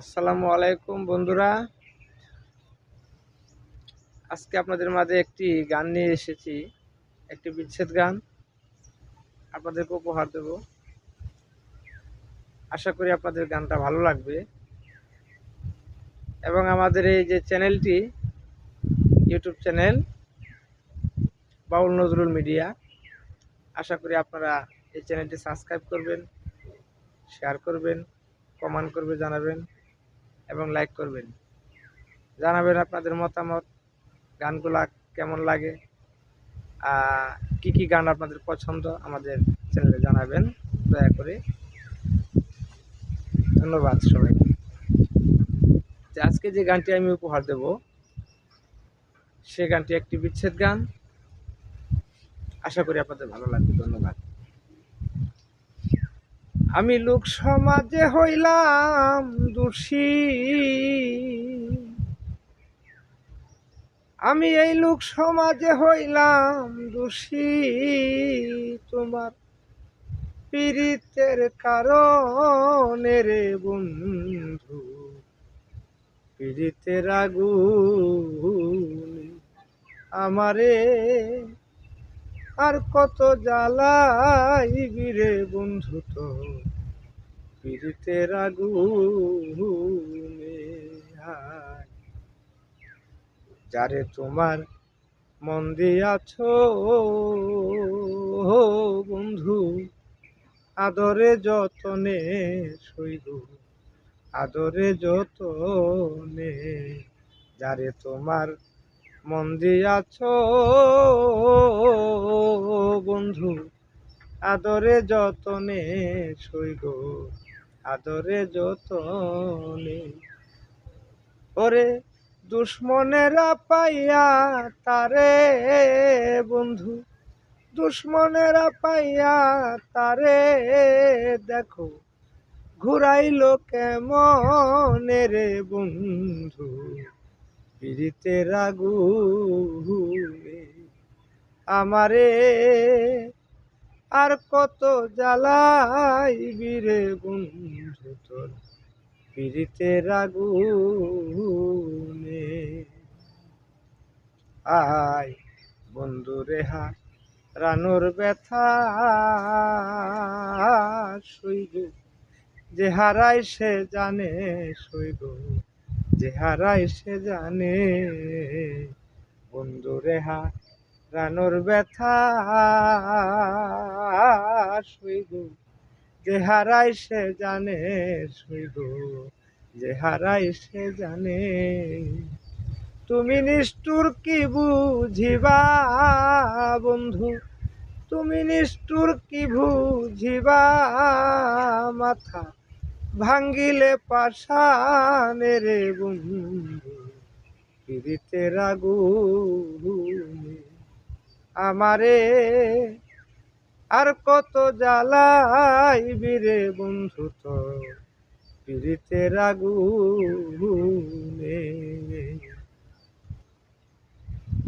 আসসালামু আলাইকুম, বন্ধুরা। আজকে আপনাদের মাঝে একটি গান নিয়ে এসেছি। একটি বিচ্ছেদ গান। আপনাদেরকে উপহার দেব। আশা করি আপনাদের গানটা ভালো লাগবে। এবং আমাদের এই যে চ্যানেলটি, YouTube channel, Baul Nazrul media, আশা করি আপনারা এই চ্যানেলটি সাবস্ক্রাইব করবেন, শেয়ার করবেন, কমেন্ট করবে, জানাবেন। এবং লাইক করবেন। জানাবেন আপনাদের মতামত, গানগুলা কেমন লাগে কি কি গান আপনাদের পছন্দ আমাদের চ্যানেলে জানাবেন, দয়া করে। ধন্যবাদ সবাইকে। আজকে যে গানটি আমি উপহার দেব, সে গানটি একটি বিচ্ছেদ গান। আশা করি আপনাদের ভালো লাগবে। ধন্যবাদ। আমি লোক সমাজে হইলাম দোষী। আমি এই লোক সমাজে হইলাম দোষী। তোমার পীড়িতের কারণে রে বন্ধু, পীড়িতের আগুন আমারে আর কত জ্বালাইবি রে বন্ধু তো পীড়িতের আগুনে হায়। যারে তোমার মন দিয়াছ বন্ধু, আদরে যতনে সইব, আদরে যতনে যারে তোমার মন দিয়াছ, বন্ধু। আদরে যতনে সইগ আদরে যতনে। ওরে দুশ্মনেরা পাইয়া তারে, বন্ধু। দুশ্মনেরা পাইয়া তারে, দেখো। ঘুরাইল কেমন রে, বন্ধু? পীড়িতের আগুনে আমারে আর কত জ্বালাইবি রে বন্ধু তোর? পীড়িতের আগুনে আয় বন্ধু রেহা রানুর ব্যথা সইব। যে হারাই সে জানে সইব। যে হারাই সে জানে। বন্ধু রেহা রানুর ব্যথা সইব যে হারাই সে জানে সইব যে হারাই সে জানে। তুমি নিষ্ঠুর কি বুঝিবা, বন্ধু? তুমি নিষ্ঠুর কি বুঝিবা, মাথা ভাঙ্গিলে পাশানে রে বন্ধু আগুনে আমারে আর কত জ্বালাইবি রে বন্ধু তো পীড়িতের আগুনে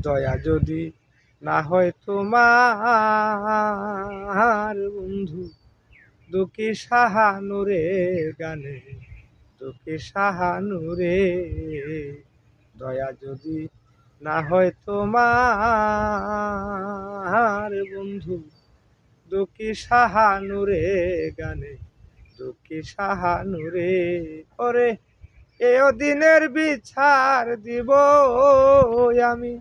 দয়া যদি না হয় তোমার বন্ধু দুঃখী সাহানুরে গানে দুঃখী সাহানুরে দয়া যদি না হয় তোমার বন্ধু দুঃখী সাহানুরে গানে দুঃখী সাহানুরে ওরে, এ দিনের বিচার দিব আমি,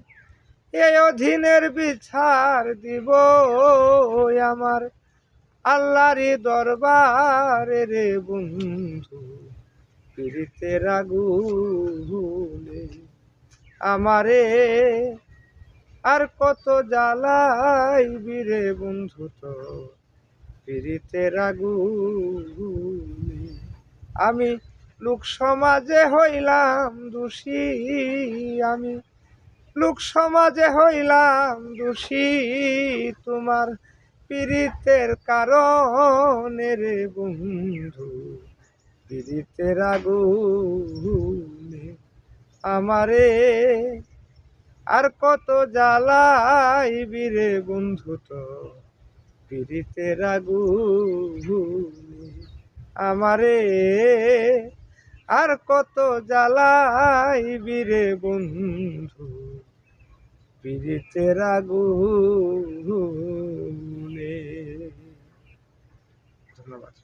এ অধীনের বিচার দিব আমার। আল্লাহরি দরবারে রে বন্ধু পীড়িতের আগুনে আমারে আর কত জ্বালাইবি রে বন্ধু তো পীড়িতের আগুনে আমি লোক সমাজে হইলাম দোষী, আমি লোক সমাজে হইলাম দোষী, তোমার পীড়িতের কারণে রে বন্ধু, পীড়িতের আগুনে আমারে আর কত জ্বালাইবি রে বন্ধু তো? পীড়িতের আগুনে আমারে আর কত জ্বালাই বীরে বন্ধু, পীড়িতের আগুন ধন্যবাদ